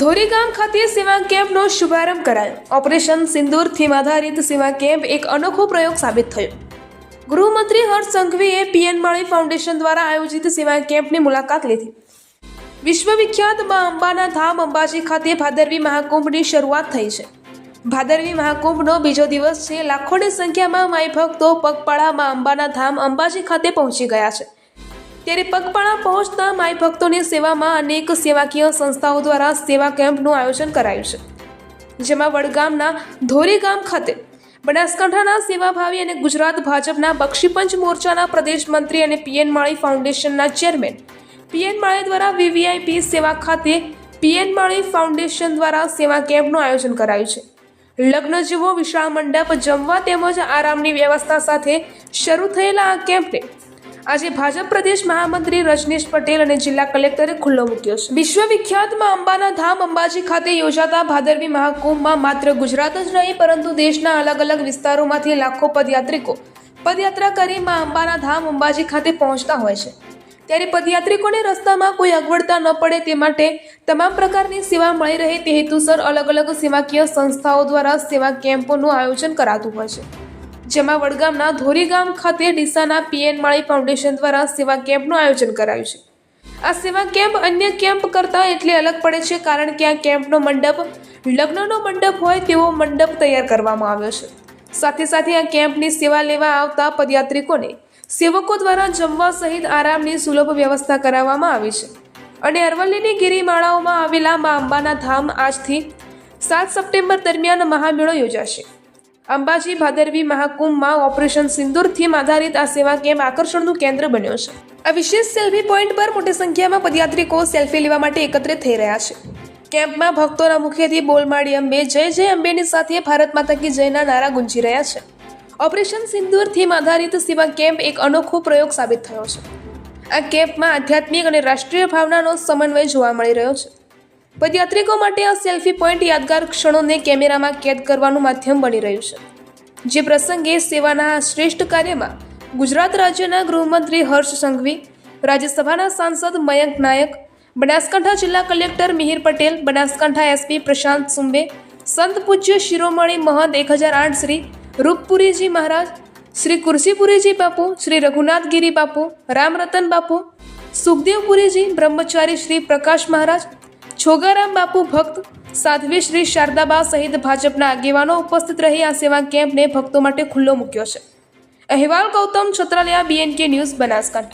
ધોરીગામ ખાતે સેવા કેમ્પનો શુભારંભ કરાયો. ઓપરેશન સિંદૂર થીમ આધારિત સેવા કેમ્પ એક અનોખો પ્રયોગ સાબિત થયો. ગૃહમંત્રી હર્ષ સંઘવીએ પીએન માળી ફાઉન્ડેશન દ્વારા આયોજિત સેવા કેમ્પની મુલાકાત લીધી. વિશ્વવિખ્યાત મા અંબાના ધામ અંબાજી ખાતે ભાદરવી મહાકુંભની શરૂઆત થઈ છે. ભાદરવી મહાકુંભનો બીજો દિવસ છે. લાખોની સંખ્યામાં માઈ ભક્તો પગપાળા મા અંબાના ધામ અંબાજી ખાતે પહોંચી ગયા છે. ત્યારે પગપાળા પહોંચતા માઈ ભક્તોની સેવામાં અનેક સેવાકીય સંસ્થાઓ દ્વારા સેવા કેમ્પનું આયોજન કરાયું છે. જેમાં વડગામના ધોરી ગામ ખાતે, બનાસકાંઠાના સેવાભાવી અને ગુજરાત ભાજપના બક્ષીપંચ મોરચાના પ્રદેશ મંત્રી અને પીએન માળી ફાઉન્ડેશનના ચેરમેન, પીએન માળી દ્વારા વીવીઆઈપી સેવા ખાતે પીએન માળી ફાઉન્ડેશન દ્વારા સેવા કેમ્પનું આયોજન કરાયું છે. લગ્ન જેવો વિશાળ મંડપ જમવા તેમજ આરામની વ્યવસ્થા સાથે શરૂ થયેલા આ કેમ્પને આજે ભાજપ પ્રદેશ મહામંત્રી રજનીશ પટેલ અને જિલ્લા કલેક્ટરે ખુલ્લો મૂક્યો છે. વિશ્વવિખ્યાતમાં અંબાના ધામ અંબાજી ખાતે યોજાતા ભાદરવી મહાકુંભમાં માત્ર ગુજરાત જ નહીં, પરંતુ દેશના અલગ અલગ વિસ્તારોમાંથી લાખો પદયાત્રિકો પદયાત્રા કરી માં અંબાના ધામ અંબાજી ખાતે પહોંચતા હોય છે. ત્યારે પદયાત્રિકોને રસ્તામાં કોઈ અગવડતા ન પડે તે માટે તમામ પ્રકારની સેવા મળી રહે તે હેતુસર અલગ અલગ સેવાકીય સંસ્થાઓ દ્વારા સેવા કેમ્પોનું આયોજન કરાતું હોય છે. જેમાં વડગામના ધોરીગામ ખાતે ડીસાના પીએન માળી ફાઉન્ડેશન દ્વારા સેવા કેમ્પનું આયોજન કરાયું છે. આ સેવા કેમ્પ અન્ય કેમ્પ કરતાં એટલે અલગ પડે છે કારણ કે આ કેમ્પનો મંડપ, લગ્નનો મંડપ હોય તેવો મંડપ તૈયાર કરવામાં આવ્યો છે. સાથે સાથે આ કેમ્પની સેવા લેવા આવતા પદયાત્રિકોને સેવકો દ્વારા જમવા સહિત આરામની સુલભ વ્યવસ્થા કરાવવામાં આવી છે. અને અરવલ્લીની ગિરિમાળાઓમાં આવેલા મા અંબાના ધામ આજથી સાત સપ્ટેમ્બર દરમિયાન મહામેળો યોજાશે. અંબાજી ભાદરવી મહાકુંભમાં ઓપરેશન સિંદૂર થીમ આધારિત આ સેવા કેમ્પ આકર્ષણનું કેન્દ્ર બન્યો છે. આ વિશેષ સેલ્ફી પોઈન્ટ પર મોટી સંખ્યામાં પદયાત્રિકો સેલ્ફી લેવા માટે એકત્રિત થઈ રહ્યા છે. કેમ્પમાં ભક્તોના મુખેથી બોલમાળી અંબે જય જય અંબેની સાથે ભારત માતા કી જયના નારા ગુંજી રહ્યા છે. ઓપરેશન સિંદૂર થીમ આધારિત સેવા કેમ્પ એક અનોખો પ્રયોગ સાબિત થયો છે. આ કેમ્પમાં આધ્યાત્મિક અને રાષ્ટ્રીય ભાવનાનો સમન્વય જોવા મળી રહ્યો છે. પદયાત્રિકો માટે આ સેલ્ફી પોઈન્ટ યાદગાર ક્ષણોને કેમેરામાં કેદ કરવાનું માધ્યમ બની રહ્યું છે. જે પ્રસંગે સેવાના શ્રેષ્ઠ કાર્યમાં ગુજરાત રાજ્યના ગૃહમંત્રી હર્ષ સંઘવી, રાજ્યસભાના સાંસદ મયંક નાયક, બનાસકાંઠા જિલ્લા કલેક્ટર મિહિર પટેલ, બનાસકાંઠા એસપી પ્રશાંત સુંબે, સંત પૂજ્ય શિરોમણી મહંત એક હજાર આઠ શ્રી રૂપપુરીજી મહારાજ, શ્રી કુરસીપુરીજી બાપુ, શ્રી રઘુનાથગીરી બાપુ, રામરતન બાપુ સુખદેવપુરીજી બ્રહ્મચારી શ્રી પ્રકાશ મહારાજ છોગારામ બાપુ ભક્ત સાધ્વી શ્રી શારદાબા સહિત ભાજપના આગેવાનો ઉપસ્થિત રહી આ સેવા કેમ્પને ભક્તો માટે ખુલ્લો મૂક્યો છે. અહેવાલ ગૌતમ છત્રાલિયા બીએનકે ન્યૂઝ બનાસકાંઠા.